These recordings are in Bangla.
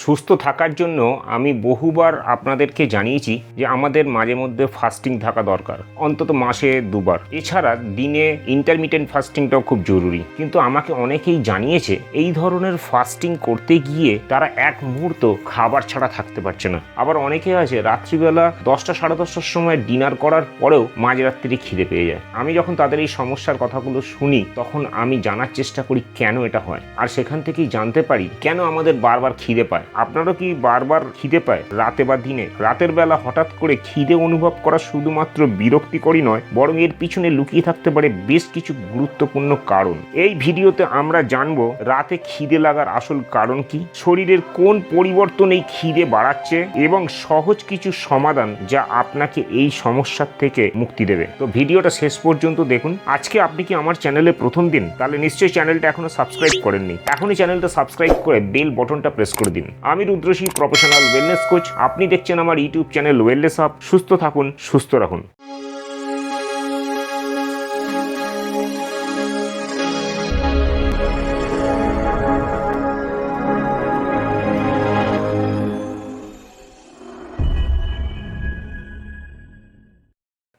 সুস্থ থাকার জন্য আমি বহুবার আপনাদেরকে জানিয়েছি যে আমাদের মাঝে মধ্যে ফাস্টিং থাকা দরকার, অন্তত মাসে দুবার। এছাড়া দিনে ইন্টারমিডিয়েন্ট ফাস্টিংটাও খুব জরুরি। কিন্তু আমাকে অনেকেই জানিয়েছে, এই ধরনের ফাস্টিং করতে গিয়ে তারা এক মুহূর্ত খাবার ছাড়া থাকতে পারছে না। আবার অনেকে আছে, রাত্রিবেলা দশটা সাড়ে দশটার সময় ডিনার করার পরেও মাঝরাত্রি খিদে পেয়ে যায়। আমি যখন তাদের এই সমস্যার কথাগুলো শুনি, তখন আমি জানার চেষ্টা করি কেন এটা হয়। আর সেখান থেকেই জানতে পারি কেন আমাদের বারবার খিদে পায়। আপনারও কি বারবার খিদে পায়? রাতে বা দিনে? রাতের বেলা হঠাৎ করে খিদে অনুভব করা শুধুমাত্র বিরক্তিকরই নয়, বরং এর পিছনে লুকিয়ে থাকতে পারে বেশ কিছু গুরুত্বপূর্ণ কারণ। এই ভিডিওতে আমরা জানব, রাতে খিদে লাগার আসল কারণ কি? শরীরের কোন পরিবর্তন এই খিদে বাড়াচ্ছে? এবং সহজ কিছু সমাধান যা আপনাকে এই সমস্যার থেকে মুক্তি দেবে। তো ভিডিওটা শেষ পর্যন্ত দেখুন। আজকে আপনি কি আমার চ্যানেলে প্রথম দিন? তাহলে নিশ্চয়ই চ্যানেলটা এখনও সাবস্ক্রাইব করেননি। এখনই চ্যানেলটা সাবস্ক্রাইব করে বেল বটনটা প্রেস করে দিন। আমি রুদ্রসী প্রফেশনাল ওয়েলনেস কোচ আপনি দেখছেন আমার ইউটিউব চ্যানেল ওয়েলনেস আপ সুস্থ থাকুন, সুস্থ রাখুন।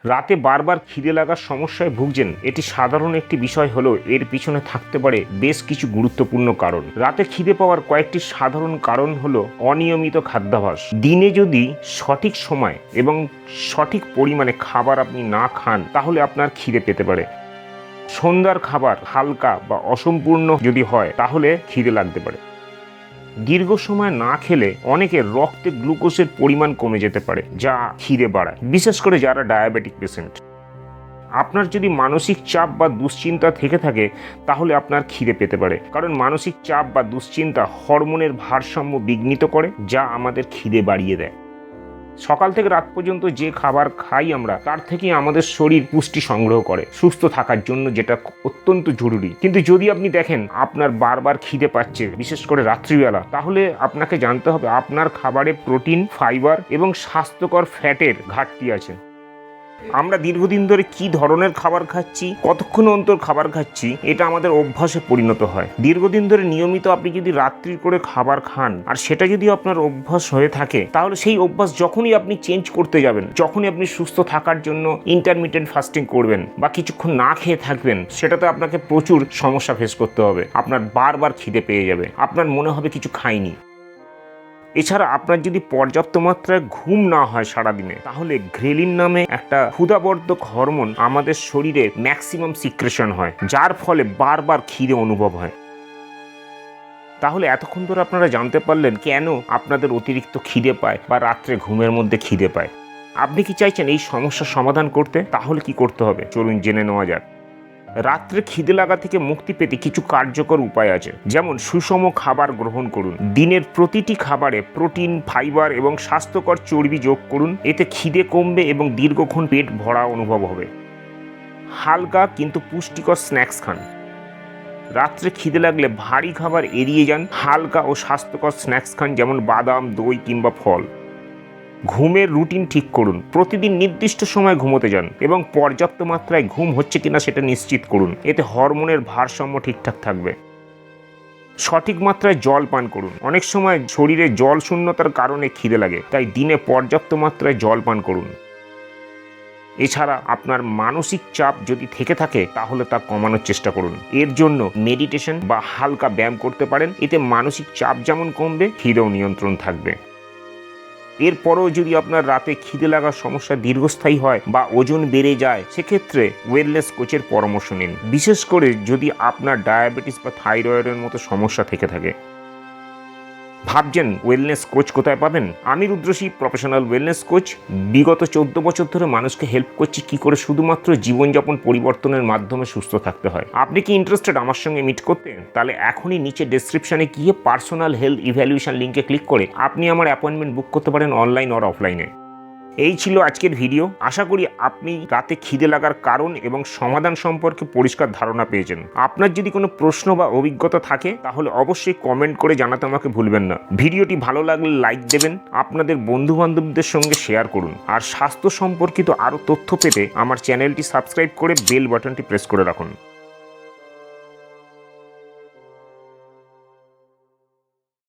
রাতে বারবার খিদে লাগার সমস্যায় ভুগছেন। এটি সাধারণ একটি বিষয় হলেও এর পিছনে থাকতে পারে বেশ কিছু গুরুত্বপূর্ণ কারণ। রাতে খিদে পাওয়ার কয়েকটি সাধারণ কারণ হলো অনিয়মিত খাদ্যাভাস। দিনে যদি সঠিক সময় এবং সঠিক পরিমাণে খাবার আপনি না খান, তাহলে আপনার খিদে পেতে পারে। সন্ধ্যার খাবার হালকা বা অসম্পূর্ণ যদি হয়, তাহলে খিদে লাগতে পারে। দীর্ঘ সময় না খেলে অনেকের রক্তে গ্লুকোজের পরিমাণ কমে যেতে পারে, যা খিদে বাড়ায়, বিশেষ করে যারা ডায়াবেটিক পেশেন্ট। আপনার যদি মানসিক চাপ বা দুশ্চিন্তা থেকে থাকে, তাহলে আপনার খিদে পেতে পারে, কারণ মানসিক চাপ বা দুশ্চিন্তা হরমোনের ভারসাম্য বিঘ্নিত করে, যা আমাদের খিদে বাড়িয়ে দেয়। সকাল থেকে রাত পর্যন্ত যে খাবার খাই আমরা, তার থেকে আমাদের শরীর পুষ্টি সংগ্রহ করে, সুস্থ থাকার জন্য যেটা অত্যন্ত জরুরি। কিন্তু যদি আপনি দেখেন আপনার বারবার খিদে পাচ্ছে, বিশেষ করে রাত্রিবেলা, তাহলে আপনাকে জানতে হবে আপনার খাবারে প্রোটিন, ফাইবার এবং স্বাস্থ্যকর ফ্যাটের ঘাটতি আছে। আমরা দীর্ঘদিন ধরে কি ধরনের খাবার খাচ্ছি, কতক্ষণ অন্তর খাবার খাচ্ছি, এটা আমাদের অভ্যাসে পরিণত হয়। দীর্ঘদিন ধরে নিয়মিত আপনি যদি রাত্রি করে খাবার খান, আর সেটা যদি আপনার অভ্যাস হয়ে থাকে, তাহলে সেই অভ্যাস যখনই আপনি চেঞ্জ করতে যাবেন, যখনই আপনি সুস্থ থাকার জন্য ইন্টারমিডিয়েন্ট ফাস্টিং করবেন, বা কিছুক্ষণ না খেয়ে থাকবেন, সেটাতে আপনাকে প্রচুর সমস্যা ফেস করতে হবে। আপনার বারবার খিদে পেয়ে যাবে। আপনার মনে হবে কিছু খাইনি। এছাড়া আপনার যদি পর্যাপ্ত মাত্রায় ঘুম না হয় সারাদিনে, তাহলে ঘ্রেলিন নামে একটা ক্ষুধাবর্ধক হরমোন আমাদের শরীরে ম্যাক্সিমাম সিক্রেশন হয়, যার ফলে বারবার খিদে অনুভব হয়। তাহলে এতক্ষণ ধরে আপনারা জানতে পারলেন কেন আপনাদের অতিরিক্ত খিদে পায় বা রাত্রে ঘুমের মধ্যে খিদে পায়। আপনি কি চাইছেন এই সমস্যার সমাধান করতে? তাহলে কি করতে হবে? চলুন জেনে নেওয়া যাক। রাত্রে খিদে লাগা থেকে মুক্তি পেতে কিছু কার্যকর উপায় আছে। যেমন সুষম খাবার গ্রহণ করুন। দিনের প্রতিটি খাবারে প্রোটিন, ফাইবার এবং স্বাস্থ্যকর চর্বি যোগ করুন। এতে খিদে কমবে এবং দীর্ঘক্ষণ পেট ভরা অনুভব হবে। হালকা কিন্তু পুষ্টিকর স্ন্যাক্স খান। রাত্রে খিদে লাগলে ভারী খাবার এড়িয়ে যান। হালকা ও স্বাস্থ্যকর স্ন্যাক্স খান, যেমন বাদাম, দই কিংবা ফল। ঘুমের রুটিন ঠিক করুন। প্রতিদিন নির্দিষ্ট সময় ঘুমোতে যান এবং পর্যাপ্ত মাত্রায় ঘুম হচ্ছে কিনা সেটা নিশ্চিত করুন। এতে হরমোনের ভারসাম্য ঠিকঠাক থাকবে। সঠিক মাত্রায় জল পান করুন। অনেক সময় শরীরে জল শূন্যতার কারণে খিদে লাগে, তাই দিনে পর্যাপ্ত মাত্রায় জল পান করুন। এছাড়া আপনার মানসিক চাপ যদি থেকে থাকে, তাহলে তা কমানোর চেষ্টা করুন। এর জন্য মেডিটেশন বা হালকা ব্যায়াম করতে পারেন। এতে মানসিক চাপ যেমন কমবে, খিদেও নিয়ন্ত্রণ থাকবে। এরপরেও যদি আপনার রাতে খিদে লাগার সমস্যা দীর্ঘস্থায়ী হয় বা ওজন বেড়ে যায়, সেক্ষেত্রে ওয়েলনেস কোচের পরামর্শ নিন। বিশেষ করে যদি আপনার ডায়াবেটিস বা থাইরয়েডের মতো সমস্যা থেকে থাকে। ভাবছেন ওয়েলনেস কোচ কোথায় পাবেন? আমি রুদ্রশী প্রফেশনাল ওয়েলনেস কোচ বিগত চোদ্দ বছর ধরে মানুষকে হেল্প করছি কি করে শুধুমাত্র জীবনযাপন পরিবর্তনের মাধ্যমে সুস্থ থাকতে হয়। আপনি কি ইন্টারেস্টেড আমার সঙ্গে মিট করতে? তাহলে এখনই নিচে ডেসক্রিপশনে গিয়ে পার্সোনাল হেলথ ইভ্যালুয়েশন লিঙ্কে ক্লিক করে আপনি আমার অ্যাপয়েন্টমেন্ট বুক করতে পারেন অনলাইন আর অফলাইনে এই ছিল আজকের ভিডিও। আশা করি আপনি রাতে খিদে লাগার কারণ এবং সমাধান সম্পর্কে পরিষ্কার ধারণা পেয়েছেন। আপনার যদি কোনো প্রশ্ন বা অভিজ্ঞতা থাকে, তাহলে অবশ্যই কমেন্ট করে জানাতে আমাকে ভুলবেন না। ভিডিওটি ভালো লাগলে লাইক দেবেন, আপনাদের বন্ধু বান্ধবদের সঙ্গে শেয়ার করুন। আর স্বাস্থ্য সম্পর্কিত আরও তথ্য পেতে আমার চ্যানেলটি সাবস্ক্রাইব করে বেল বাটনটি প্রেস করে রাখুন।